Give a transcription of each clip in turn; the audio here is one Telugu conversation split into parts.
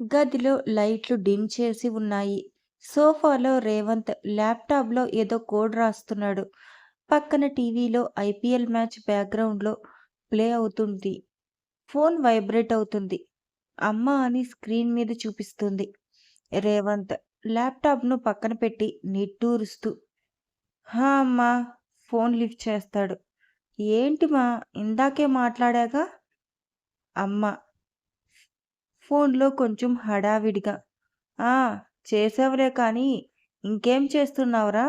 గదిలో లైట్లు డిమ్ చేసి ఉన్నాయి. సోఫాలో రేవంత్ ల్యాప్టాప్లో ఏదో కోడ్ రాస్తున్నాడు. పక్కన టీవీలో ఐపీఎల్ మ్యాచ్ బ్యాక్గ్రౌండ్లో ప్లే అవుతుంది. ఫోన్ వైబ్రేట్ అవుతుంది. అమ్మ అని స్క్రీన్ మీద చూపిస్తుంది. రేవంత్ ల్యాప్టాప్ను పక్కన పెట్టి నిట్టూరుస్తూ హా అమ్మా ఫోన్ లిఫ్ట్ చేస్తాడు. ఏంటి మా ఇందాకే మాట్లాడాగా అమ్మ ఫోన్లో కొంచెం హడావిడిగా. ఆ చేసావులే కానీ ఇంకేం చేస్తున్నావురా?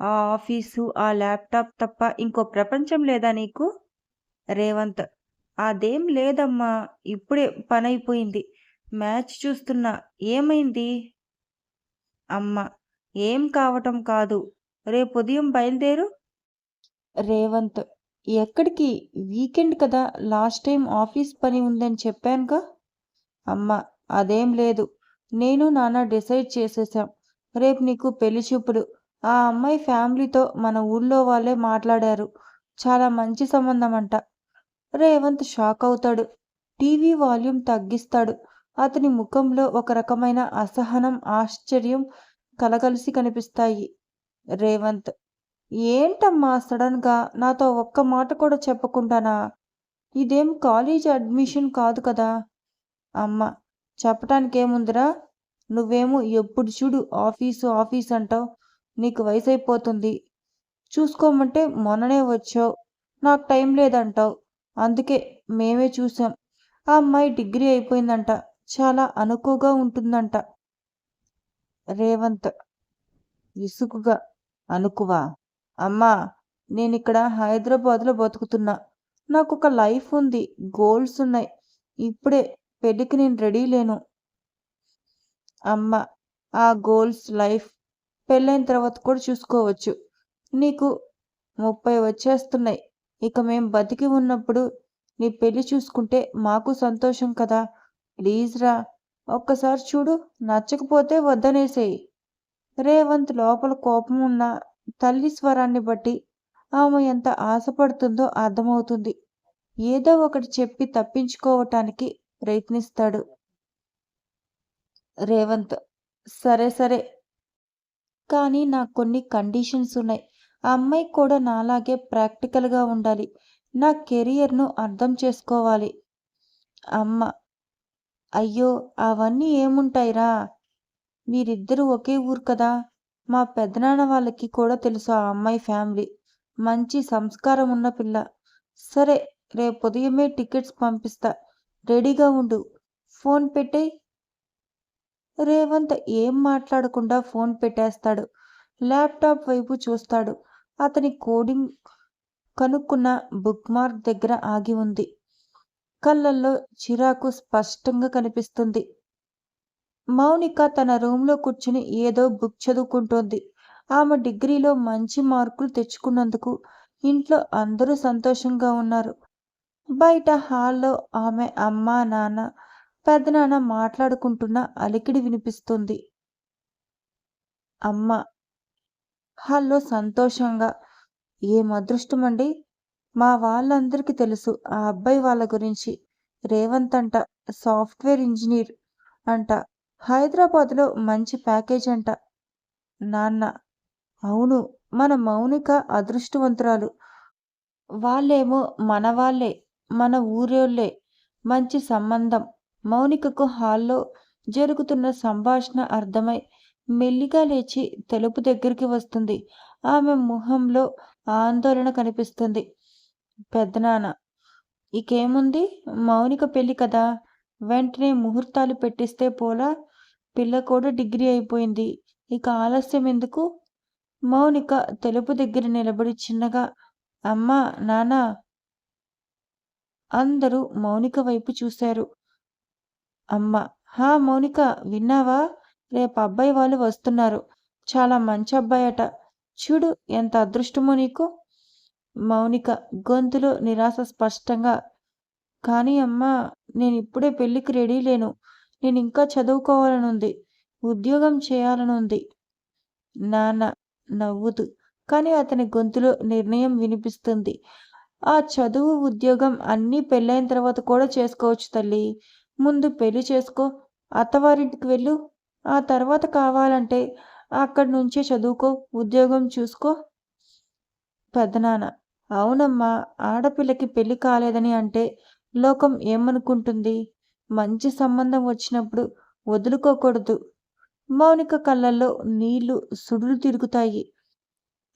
ఆ ఆఫీసు ఆ ల్యాప్టాప్ తప్ప ఇంకో ప్రపంచం లేదా నీకు? రేవంత్ అదేం లేదమ్మా ఇప్పుడే పనైపోయింది. మ్యాచ్ చూస్తున్నా. ఏమైంది? అమ్మ ఏం కావటం కాదు. రేపు ఉదయం బయలుదేరు. రేవంత్ ఎక్కడికి? వీకెండ్ కదా లాస్ట్ టైం ఆఫీస్ పని ఉందని చెప్పానుగా. అమ్మ అదేం లేదు. నేను నాన్న డిసైడ్ చేసేసాం రేపు నీకు పెళ్ళి చూపులు. ఆ అమ్మాయి ఫ్యామిలీతో మన ఊళ్ళో వాళ్ళే మాట్లాడారు. చాలా మంచి సంబంధం అంట రేవంత్ షాక్ అవుతాడు. టీవీ వాల్యూమ్ తగ్గిస్తాడు. అతని ముఖంలో ఒక రకమైన అసహనం ఆశ్చర్యం కలగలిసి కనిపిస్తాయి. రేవంత్ ఏంటమ్మా సడన్గా నాతో ఒక్క మాట కూడా చెప్పకుండానా? ఇదేం కాలేజ్ అడ్మిషన్ కాదు కదా? అమ్మ చెప్పటానికేముందిరా? నువ్వేమో ఎప్పుడు చూడు ఆఫీసు ఆఫీస్ అంటావు. నీకు వయసు అయిపోతుంది చూసుకోమంటే మొన్ననే వచ్చావు. నాకు టైం లేదంటావు. అందుకే మేమే చూసాం. ఆ అమ్మాయి డిగ్రీ అయిపోయిందంట. చాలా అనుకోగా ఉంటుందంట. రేవంత్ విసుగుగా అనుకువా? అమ్మా నేను ఇక్కడ హైదరాబాద్లో బతుకుతున్నా. నాకు ఒక లైఫ్ ఉంది. గోల్స్ ఉన్నాయి. ఇప్పుడే పెళ్ళికి నేను రెడీ లేను. అమ్మ ఆ గోల్స్ లైఫ్ పెళ్ళైన తర్వాత కూడా చూసుకోవచ్చు. నీకు ముప్పై వచ్చేస్తున్నాయి. ఇక మేం బతికి ఉన్నప్పుడు నీ పెళ్ళి చూసుకుంటే మాకు సంతోషం కదా. ప్లీజ్ రా ఒక్కసారి చూడు నచ్చకపోతే వద్దనేసేయి. రేవంత్ లోపల కోపం ఉన్న తల్లి స్వరాన్ని బట్టి ఆమె ఎంత ఆశపడుతుందో అర్థమవుతుంది. ఏదో ఒకటి చెప్పి తప్పించుకోవటానికి ప్రయత్నిస్తాడు. రేవంత్ సరే సరే. కానీ నాకు కొన్ని కండిషన్స్ ఉన్నాయి. ఆ అమ్మాయి కూడా నాలాగే ప్రాక్టికల్గా ఉండాలి. నా కెరియర్ను అర్థం చేసుకోవాలి. అమ్మ అయ్యో అవన్నీ ఏముంటాయిరా? మీరిద్దరూ ఒకే ఊరు కదా? మా పెదనాన్న వాళ్ళకి కూడా తెలుసు ఆ అమ్మాయి ఫ్యామిలీ. మంచి సంస్కారం ఉన్న పిల్ల. సరే రేపు ఉదయమే టికెట్స్ పంపిస్తా. రెడీగా ఉండు. ఫోన్ పెట్టే. రేవంత్ ఏం మాట్లాడకుండా ఫోన్ పెట్టేస్తాడు. ల్యాప్టాప్ వైపు చూస్తాడు. అతని కోడింగ్ కనుక్కున్న బుక్ మార్క్ దగ్గర ఆగి ఉంది. కళ్ళల్లో చిరాకు స్పష్టంగా కనిపిస్తుంది. మౌనిక తన రూమ్లో కూర్చుని ఏదో బుక్ చదువుకుంటోంది. ఆమె డిగ్రీలో మంచి మార్కులు తెచ్చుకున్నందుకు ఇంట్లో అందరూ సంతోషంగా ఉన్నారు. బయట హాల్లో ఆమె అమ్మ నాన్న పెద్దనాన్న మాట్లాడుకుంటున్న అలికిడి వినిపిస్తుంది. అమ్మ హాల్లో సంతోషంగా ఏం అదృష్టమండి మా వాళ్ళందరికీ తెలుసు ఆ అబ్బాయి వాళ్ళ గురించి. రేవంత్ అంట సాఫ్ట్వేర్ ఇంజనీర్ అంట హైదరాబాద్లో మంచి ప్యాకేజ్ అంట. నాన్న అవును మన మౌనిక అదృష్టవంతురాలు. వాళ్ళేమో మన వాళ్ళే. మన ఊరోళ్ళే మంచి సంబంధం. మౌనికకు హాల్లో జరుగుతున్న సంభాషణ అర్థమై మెల్లిగా లేచి తెలుపు దగ్గరికి వస్తుంది. ఆమె ముఖంలో ఆందోళన కనిపిస్తుంది. పెద్దనాన్న ఇకేముంది? మౌనిక పెళ్ళి కదా. వెంటనే ముహూర్తాలు పెట్టిస్తే పోలా? పిల్ల కూడా డిగ్రీ అయిపోయింది. ఇక ఆలస్యం ఎందుకు? మౌనిక తెలుపు దగ్గర నిలబడి చిన్నగా అమ్మా నాన్న అందరూ మౌనిక వైపు చూశారు. అమ్మ హా మౌనిక విన్నావా? రేపు అబ్బాయి వాళ్ళు వస్తున్నారు. చాలా మంచి అబ్బాయి అట చూడు ఎంత అదృష్టమో నీకు. మౌనిక గొంతులో నిరాశ స్పష్టంగా కానీ అమ్మా నేను ఇప్పుడే పెళ్ళికి రెడీ లేను. నేను ఇంకా చదువుకోవాలనుంది. ఉద్యోగం చేయాలనుంది. నాన్న నవ్వుతూ కానీ అతని గొంతులో నిర్ణయం వినిపిస్తుంది. ఆ చదువు ఉద్యోగం అన్నీ పెళ్ళైన తర్వాత కూడా చేసుకోవచ్చు తల్లి. ముందు పెళ్ళి చేసుకో అత్తవారింటికి వెళ్ళు. ఆ తర్వాత కావాలంటే అక్కడి నుంచే చదువుకో ఉద్యోగం చూసుకో. పెద్దనాన్న అవునమ్మా ఆడపిల్లకి పెళ్ళి కాలేదని అంటే లోకం ఏమనుకుంటుంది? మంచి సంబంధం వచ్చినప్పుడు వదులుకోకూడదు. మౌనిక కళ్ళల్లో నీళ్ళు సుడులు తిరుగుతాయి.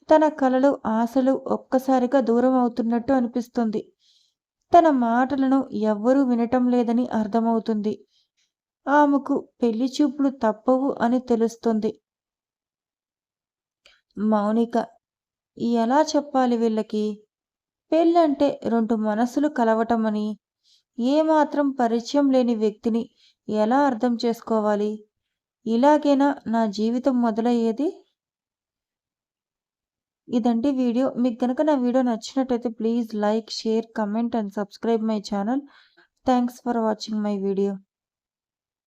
తన కలలు ఆశలు ఒక్కసారిగా దూరం అవుతున్నట్టు అనిపిస్తుంది. తన మాటలను ఎవ్వరూ వినటం లేదని అర్థమవుతుంది. ఆమెకు పెళ్ళి చూపులు తప్పవు అని తెలుస్తుంది. మౌనిక ఎలా చెప్పాలి వీళ్ళకి? పెళ్ళంటే రెండు మనసులు కలవటమని ఏమాత్రం పరిచయం లేని వ్యక్తిని ఎలా అర్థం చేసుకోవాలి? ఇలాగేనా నా జీవితం మొదలయ్యేది? ఇదండి వీడియో. మీకు కనుక నా వీడియో నచ్చినట్టయితే please like share comment and subscribe my channel. Thanks for watching my video.